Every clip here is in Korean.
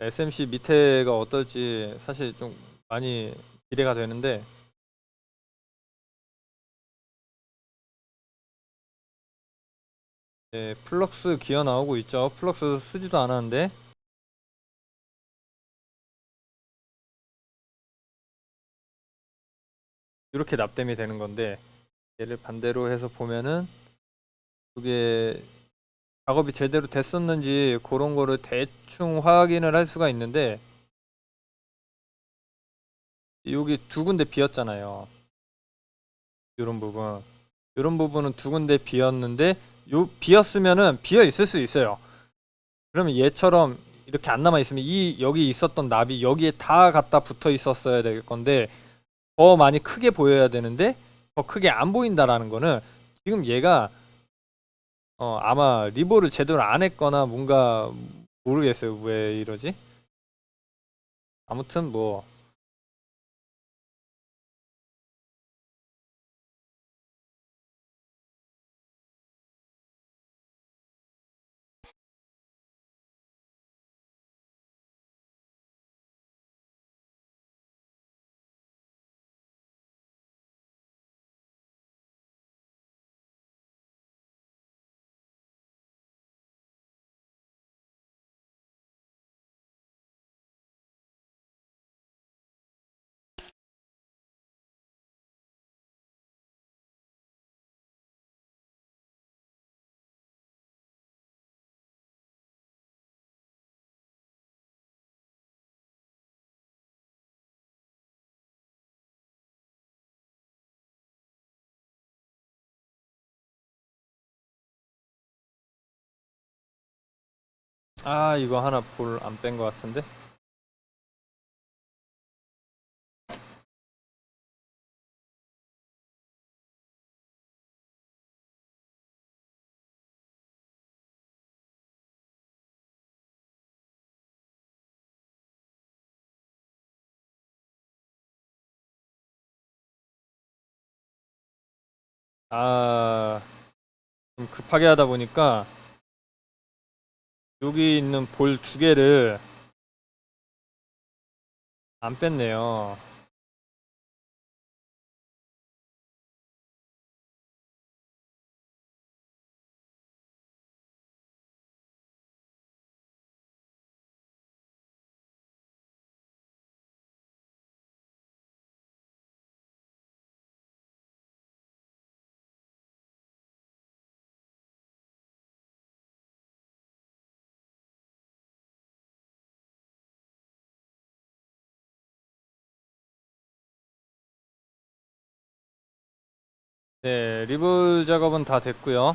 SMC 밑에가 어떨지 사실 좀 많이 기대가 되는데 네, 플럭스 기어 나오고 있죠. 플럭스 쓰지도 않았는데 이렇게 납땜이 되는 건데 얘를 반대로 해서 보면은 그게 작업이 제대로 됐었는지 그런 거를 대충 확인을 할 수가 있는데 여기 두 군데 비었잖아요. 이런 부분. 이런 부분은 두 군데 비었는데 요 비었으면은 비어 있을 수 있어요. 그러면 얘처럼 이렇게 안 남아 있으면 이 여기 있었던 납이 여기에 다 갖다 붙어 있었어야 될 건데 더 많이 크게 보여야 되는데 더 크게 안 보인다라는 거는 지금 얘가 어 아마 리보를 제대로 안 했거나 뭔가 모르겠어요. 왜 이러지? 아무튼 뭐 아 이거 하나 볼 안 뺀 것 같은데? 아, 좀 급하게 하다 보니까 여기 있는 볼 두 개를 안 뺐네요. 네, 리브 작업은 다 됐고요.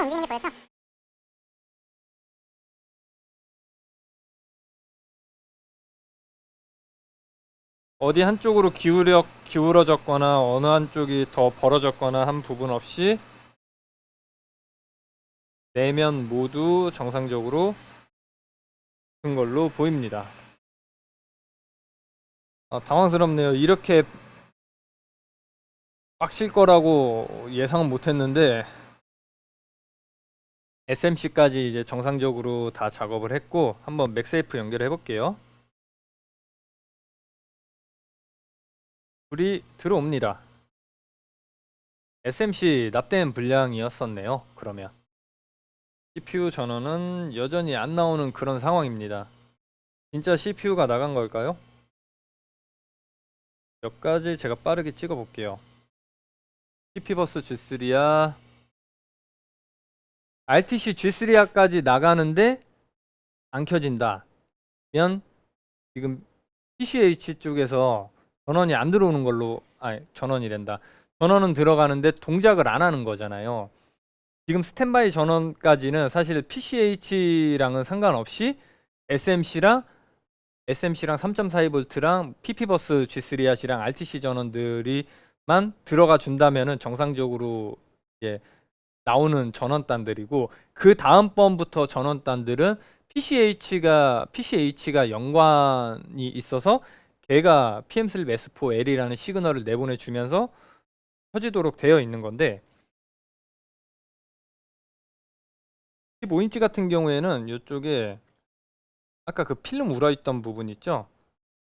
살짝 움직이는 게 보여서 어디 한쪽으로 기울여 기울어졌거나 어느 한쪽이 더 벌어졌거나 한 부분 없이 내면 모두 정상적으로 든 걸로 보입니다. 아, 당황스럽네요. 이렇게 빡칠 거라고 예상은 못했는데 SMC까지 이제 정상적으로 다 작업을 했고 한번 맥세이프 연결해 볼게요. 불이 들어옵니다. SMC 납땜 불량이었었네요. 그러면 CPU 전원은 여전히 안 나오는 그런 상황입니다. 진짜 CPU가 나간 걸까요? 몇 가지 제가 빠르게 찍어 볼게요. TP버스 G3야 RTC G3야까지 나가는데 안 켜진다. 면 지금 PCH 쪽에서 전원이 안 들어오는 걸로 아니 전원이란다. 전원은 들어가는데 동작을 안 하는 거잖아요. 지금 스탠바이 전원까지는 사실 PCH랑은 상관없이 SMC랑 SMC랑 3.42V랑 PP버스 G3핫이랑 RTC 전원들이만 들어가 준다면은 정상적으로 이제 나오는 전원단들이고 그 다음번부터 전원단들은 PCH가 PCH가 연관이 있어서 걔가 PM3 S4L이라는 시그널을 내보내 주면서 터지도록 되어 있는 건데 15인치 같은 경우에는 이쪽에 아까 그 필름 울어 있던 부분 있죠?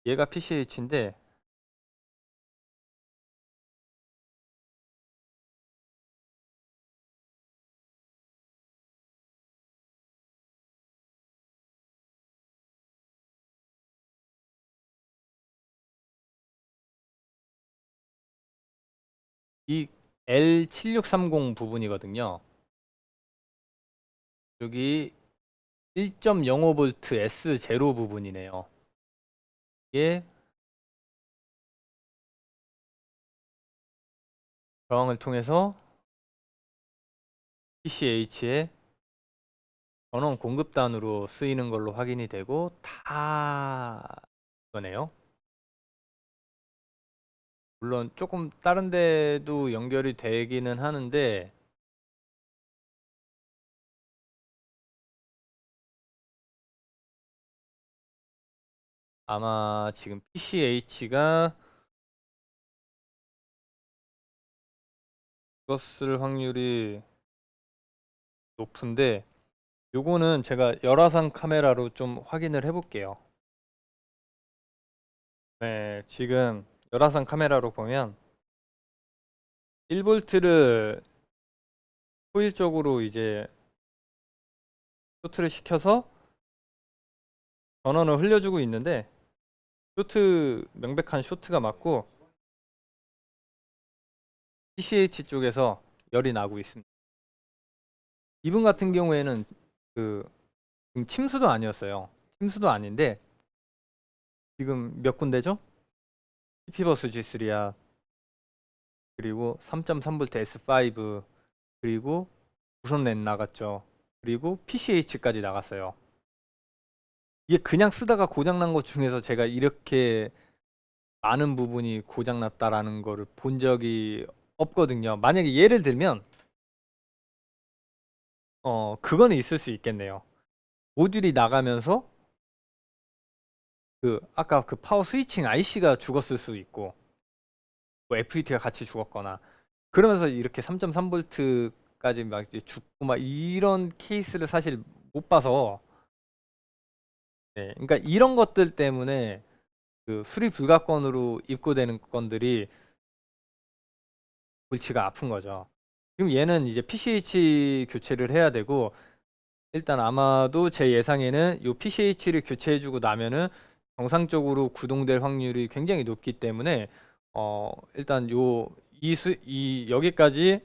얘가 PCH인데 이 L7630 부분이거든요. 여기 1.05V S0 부분이네요. 이게 저항을 통해서 PCH의 전원 공급단으로 쓰이는 걸로 확인이 되고 다 이거네요. 물론 조금 다른 데도 연결이 되기는 하는데 아마 지금 PCH가 죽었을 확률이 높은데 요거는 제가 열화상 카메라로 좀 확인을 해 볼게요. 네, 지금 열화상 카메라로 보면 1볼트를 호일적으로 이제 쇼트를 시켜서 전원을 흘려주고 있는데 쇼트 명백한 쇼트가 맞고 PCH 쪽에서 열이 나고 있습니다. 이분 같은 경우에는 그 지금 침수도 아니었어요. 침수도 아닌데 지금 몇 군데죠? PP버스 G3야 그리고 3.3V S5 그리고 무선 랜 나갔죠. 그리고 PCH까지 나갔어요. 이게 그냥 쓰다가 고장난 것 중에서 제가 이렇게 많은 부분이 고장났다라는 거를 본 적이 없거든요. 만약에 예를 들면 어 그거는 있을 수 있겠네요. 모듈이 나가면서 그 아까 그 파워 스위칭 IC가 죽었을 수도 있고 뭐 FET가 같이 죽었거나 그러면서 이렇게 3.3V까지 막 이제 죽고 막 이런 케이스를 사실 못 봐서 네, 그러니까 이런 것들 때문에 그 수리 불가건으로 입고되는 건들이 골치가 아픈 거죠. 지금 얘는 이제 PCH 교체를 해야 되고 일단 아마도 제 예상에는 요 PCH를 교체해주고 나면은 정상적으로 구동될 확률이 굉장히 높기 때문에 어 일단 요 이수 이 여기까지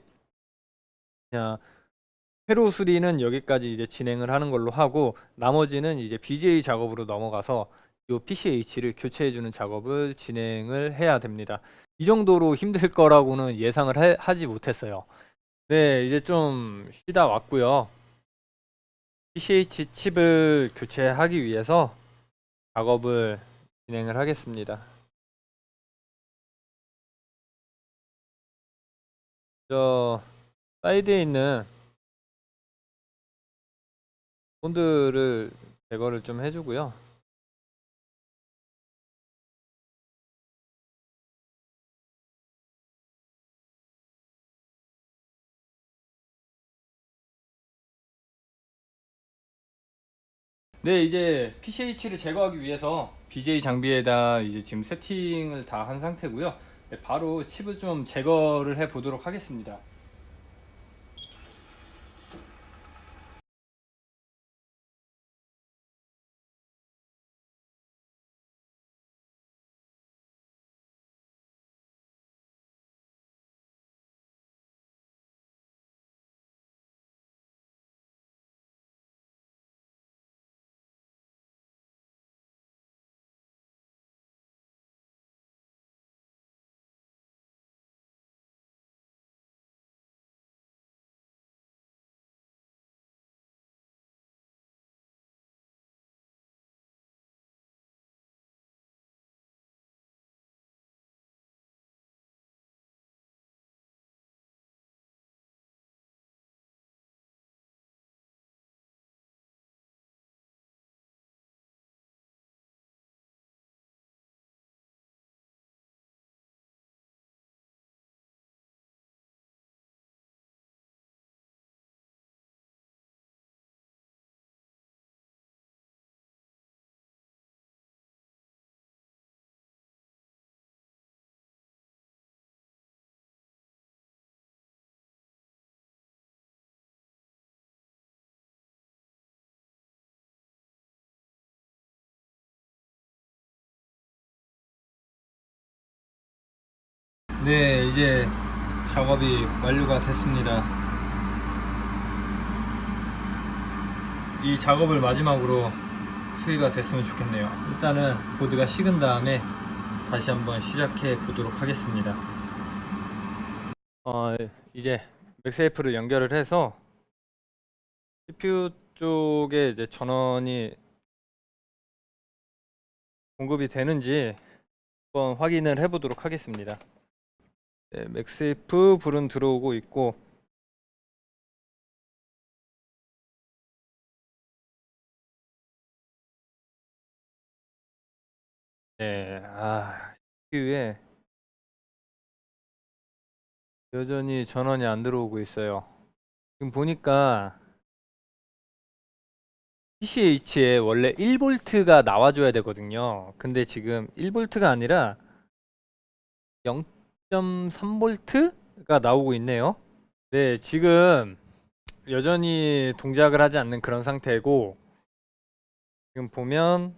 그냥 회로 수리는 여기까지 이제 진행을 하는 걸로 하고 나머지는 이제 BJ 작업으로 넘어가서 요 PCH를 교체해 주는 작업을 진행을 해야 됩니다. 이 정도로 힘들 거라고는 예상을 하, 하지 못했어요. 네, 이제 좀 쉬다 왔고요. PCH 칩을 교체하기 위해서 작업을 진행을 하겠습니다. 저 사이드에 있는 본드를 제거를 좀 해주고요. 네, 이제 PCH를 제거하기 위해서 BJ 장비에다 이제 지금 세팅을 다 한 상태고요. 네, 바로 칩을 좀 제거를 해 보도록 하겠습니다. 네, 이제 작업이 완료가 됐습니다. 이 작업을 마지막으로 수리가 됐으면 좋겠네요. 일단은 보드가 식은 다음에 다시 한번 시작해 보도록 하겠습니다. 어, 이제 맥세이프를 연결을 해서 CPU 쪽에 이제 전원이 공급이 되는지 한번 확인을 해보도록 하겠습니다. 네, 맥세이프 불은 들어오고 있고 네, 아, CPU에 여전히 전원이 안 들어오고 있어요. 지금 보니까 PCH에 원래 1V가 나와줘야 되거든요. 근데 지금 1V가 아니라 0.3V가 나오고 있네요. 네, 지금 여전히 동작을 하지 않는 그런 상태고 지금 보면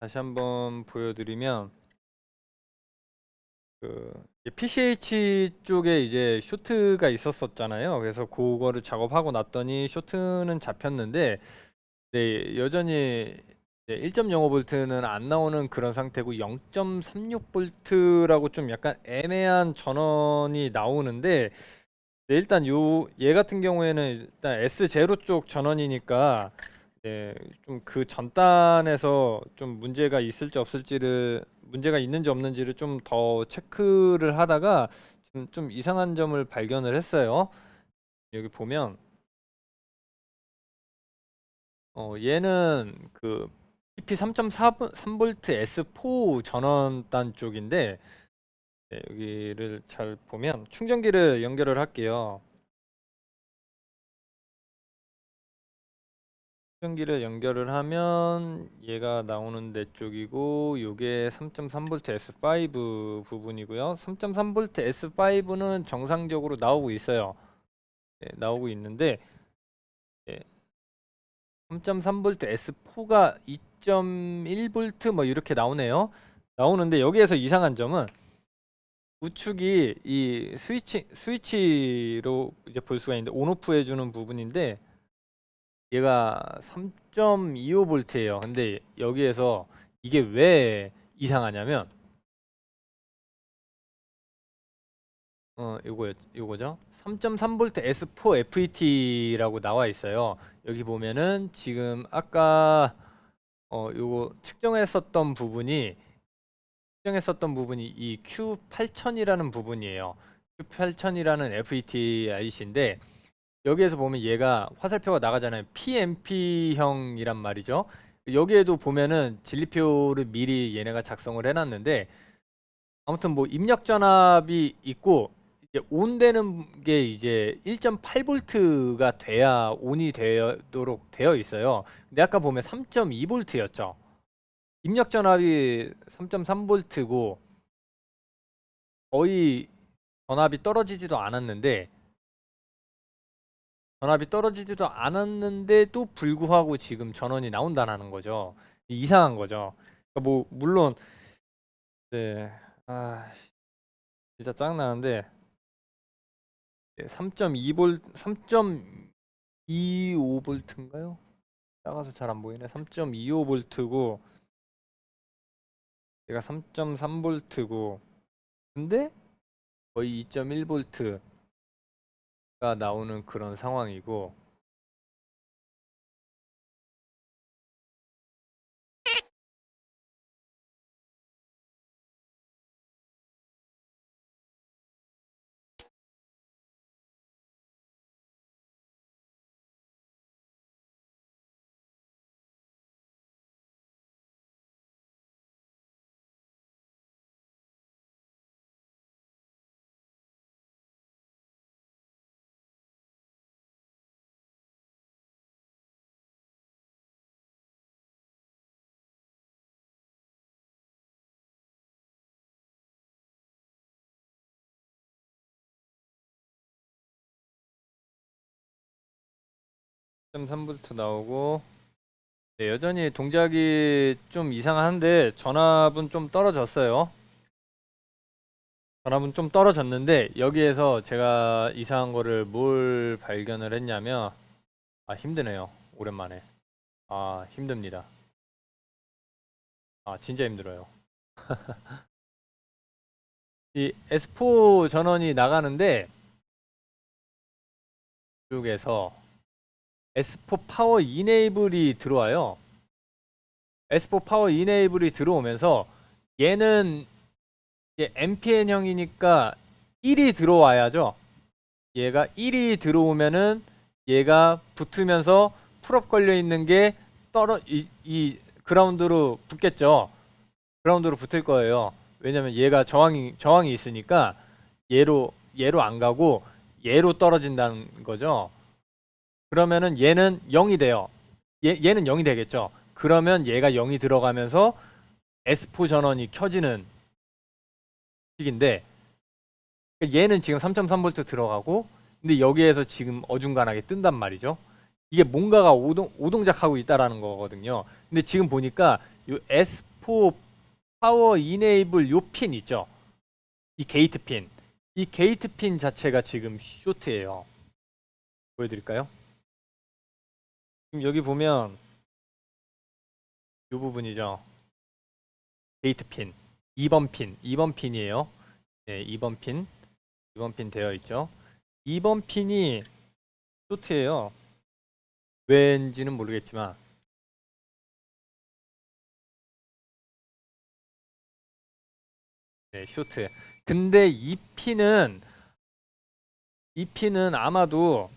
다시 한번 보여드리면 그 PCH 쪽에 이제 쇼트가 있었었잖아요. 그래서 그거를 작업하고 났더니 쇼트는 잡혔는데 네, 여전히 1.05V는 안 나오는 그런 상태고 0.36V라고 좀 약간 애매한 전원이 나오는데 네, 일단 요 얘 같은 경우에는 일단 S0 쪽 전원이니까 네, 좀그 전단에서 좀 문제가 있을지 없을지를 문제가 있는지 없는지를 좀 더 체크를 하다가 지금 좀 이상한 점을 발견을 했어요. 여기 보면 어 얘는 그 PP 3.3V S4 전원단 쪽인데 네, 여기를 잘 보면 충전기를 연결을 할게요. 충전기를 연결을 하면 얘가 나오는 데 쪽이고 요게 3.3V S5 부분이고요. 3.3V S5는 정상적으로 나오고 있어요. 네, 나오고 있는데 3.3V S4가 2.1V 뭐 이렇게 나오네요. 나오는데 여기에서 이상한 점은 우측이 이 스위치 스위치로 이제 볼 수가 있는데 온오프 해주는 부분인데 얘가 3.25V예요. 근데 여기에서 이게 왜 이상하냐면 어 요거 요거죠. 3.3V S4 FET라고 나와 있어요. 여기 보면은 지금 아까 어 요거 측정했었던 부분이 측정했었던 부분이 이 Q8000이라는 부분이에요. Q8000이라는 FET IC인데 여기에서 보면 얘가 화살표가 나가잖아요. PMP형이란 말이죠. 여기에도 보면은 진리표를 미리 얘네가 작성을 해놨는데 아무튼 뭐 입력 전압이 있고 온 되는 게 이제 1.8V가 돼야 온이 되도록 되어 있어요. 근데 아까 보면 3.2V였죠. 입력 전압이 3.3V고 거의 전압이 떨어지지도 않았는데 전압이 떨어지지도 않았는데도 불구하고 지금 전원이 나온다는 거죠. 이상한 거죠. 그러니까 뭐 물론 네, 아 진짜 짱 나는데 3.2V, 3.25V인가요? 작아서 잘 안 보이네. 3.25V고 얘가 3.3V고 근데 거의 2.1V 가 나오는 그런 상황이고 3 3V 나오고. 네, 여전히 동작이 좀 이상한데 전압은 좀 떨어졌어요. 전압은 좀 떨어졌는데 여기에서 제가 이상한 거를 뭘 발견을 했냐면 아 힘드네요. 오랜만에. 아 힘듭니다. 아 진짜 힘들어요. 이 S4 전원이 나가는데 이쪽에서 S4 파워 이네이블이 들어와요 S4 파워 이네이블이 들어오면서 얘는 이제 MPN형이니까 1이 들어와야죠. 얘가 1이 들어오면은 얘가 붙으면서 풀업 걸려 있는 게 떨어 이, 이 그라운드로 붙겠죠. 그라운드로 붙을 거예요. 왜냐면 얘가 저항이 저항이 있으니까 얘로 얘로 안 가고 얘로 떨어진다는 거죠. 그러면은 얘는 0이 돼요. 얘 얘는 0이 되겠죠. 그러면 얘가 0이 들어가면서 S4 전원이 켜지는 식인데 얘는 지금 3.3V 들어가고 근데 여기에서 지금 어중간하게 뜬단 말이죠. 이게 뭔가가 오동, 오동작하고 있다라는 거거든요. 근데 지금 보니까 요 S4 파워 이네이블 요 핀 있죠. 이 게이트 핀. 이 게이트 핀 자체가 지금 쇼트예요. 보여드릴까요? 여기 보면 이 부분이죠. 게이트 핀. 2번 핀. 2번 핀이에요. 네, 2번 핀. 2번 핀 되어 있죠. 2번 핀이 쇼트예요. 왠지는 모르겠지만 네, 쇼트. 근데 이 핀은 이 핀은 아마도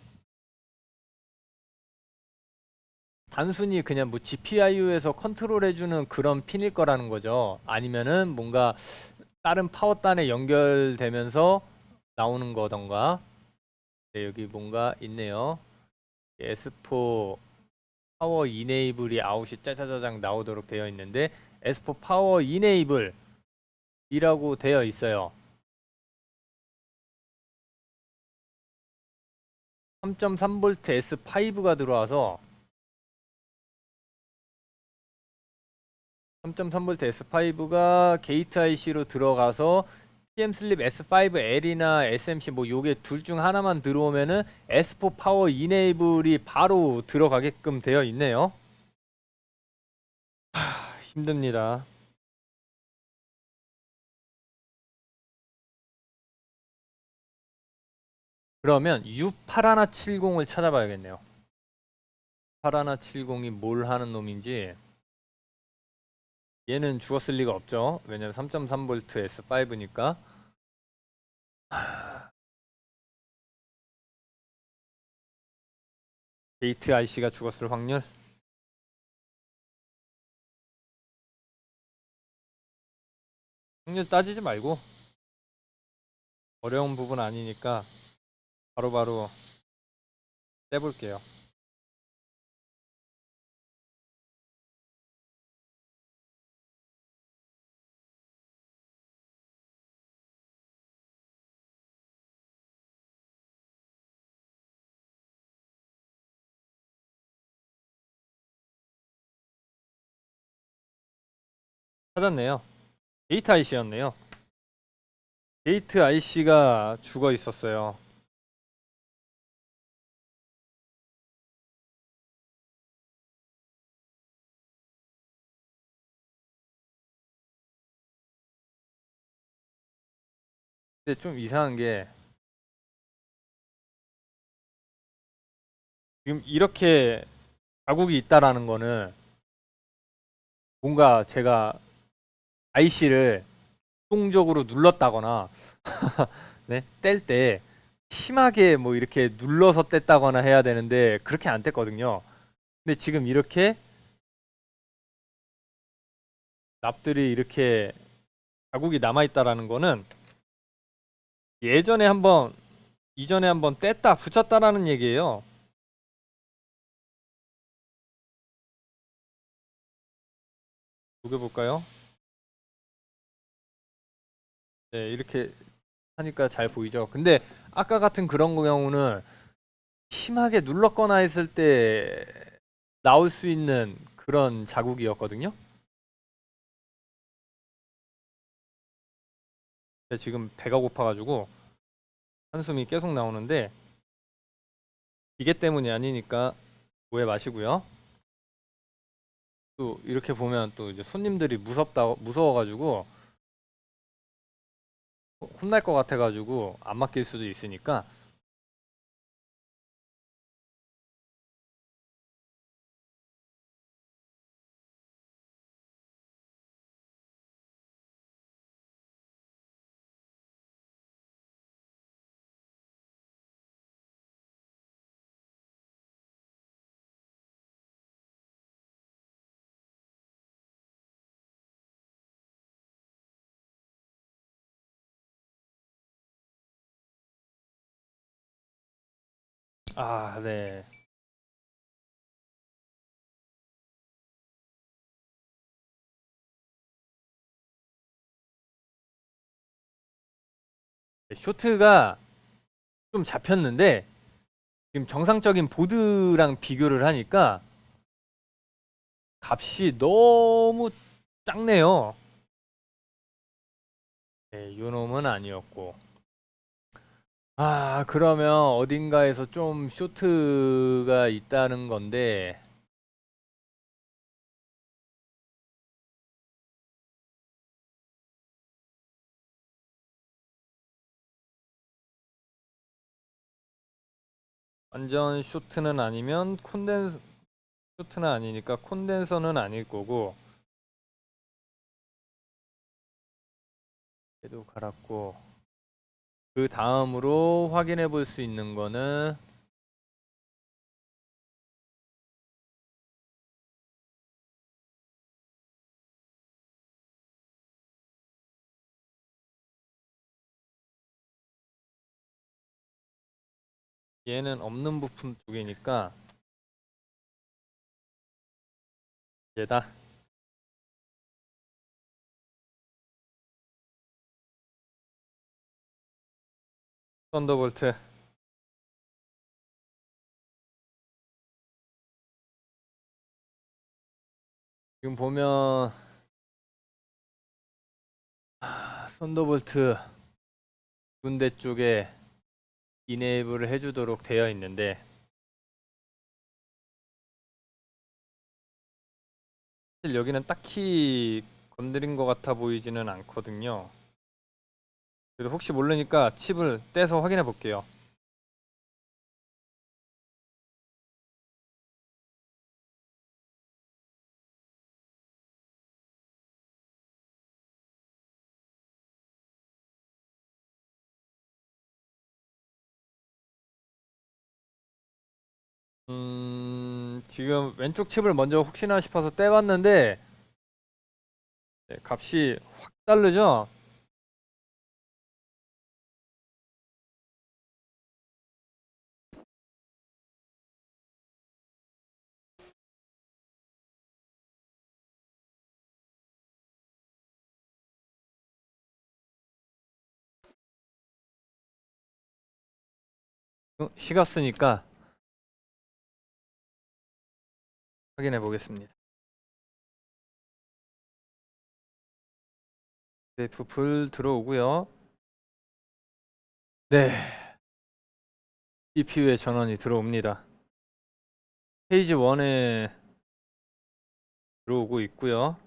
단순히 그냥 뭐 GPIO에서 컨트롤해주는 그런 핀일 거라는 거죠. 아니면은 뭔가 다른 파워단에 연결되면서 나오는 거던가. 네, 여기 뭔가 있네요. S4 파워 이네이블이 아웃이 짜자자장 나오도록 되어 있는데 S4 파워 이네이블 이라고 되어 있어요. 3.3V S5가 들어와서 3.3V S5가 게이트 IC로 들어가서 PM 슬립 S5L이나 SMC 뭐 요게 둘 중 하나만 들어오면은 S4 파워 이네이블이 바로 들어가게끔 되어 있네요. 하, 힘듭니다. 그러면 U8170을 찾아봐야겠네요. 8170이 뭘 하는 놈인지 얘는 죽었을 리가 없죠. 왜냐면 3.3V S5니까. 게이트 IC가 죽었을 확률 확률 따지지 말고 어려운 부분 아니니까 바로바로 떼볼게요. 찾았네요. 게이트 IC였네요. 게이트 IC가 죽어 있었어요. 근데 좀 이상한 게 지금 이렇게 자국이 있다라는 거는 뭔가 제가 IC를 수동적으로 눌렀다거나 네, 뗄 때 심하게 뭐 이렇게 눌러서 뗐다거나 해야 되는데 그렇게 안 뗐거든요. 근데 지금 이렇게 납들이 이렇게 자국이 남아 있다라는 거는 예전에 한번 이전에 한번 뗐다 붙였다라는 얘기예요. 녹여볼까요? 네, 이렇게 하니까 잘 보이죠. 근데 아까 같은 그런 경우는 심하게 눌렀거나 했을 때 나올 수 있는 그런 자국이었거든요. 제가 지금 배가 고파가지고 한숨이 계속 나오는데 기계 때문이 아니니까 오해 마시고요. 또 이렇게 보면 또 이제 손님들이 무섭다 무서워가지고 혼날 것 같아가지고 안 맡길 수도 있으니까 아 네. 쇼트가 좀 잡혔는데 지금 정상적인 보드랑 비교를 하니까 값이 너무 작네요. 네, 요 놈은 아니었고. 아, 그러면 어딘가에서 좀 쇼트가 있다는 건데. 완전 쇼트는 아니면 콘덴 쇼트는 아니니까 콘덴서는 아닐 거고. 얘도 갈았고 그 다음으로 확인해 볼 수 있는 거는 얘는 없는 부품 쪽이니까 얘다. 썬더볼트. 지금 보면 아, 썬더볼트 군대 쪽에 이네이블을 해주도록 되어 있는데 사실 여기는 딱히 건드린 것 같아 보이지는 않거든요. 그래도 혹시 모르니까 칩을 떼서 확인해 볼게요. 음, 지금 왼쪽 칩을 먼저 혹시나 싶어서 떼봤는데 네, 값이 확 다르죠? 식었으니까 확인해 보겠습니다. 네, 부풀 들어오고요. 네. CPU의 전원이 들어옵니다. 페이지 1에 들어오고 있고요.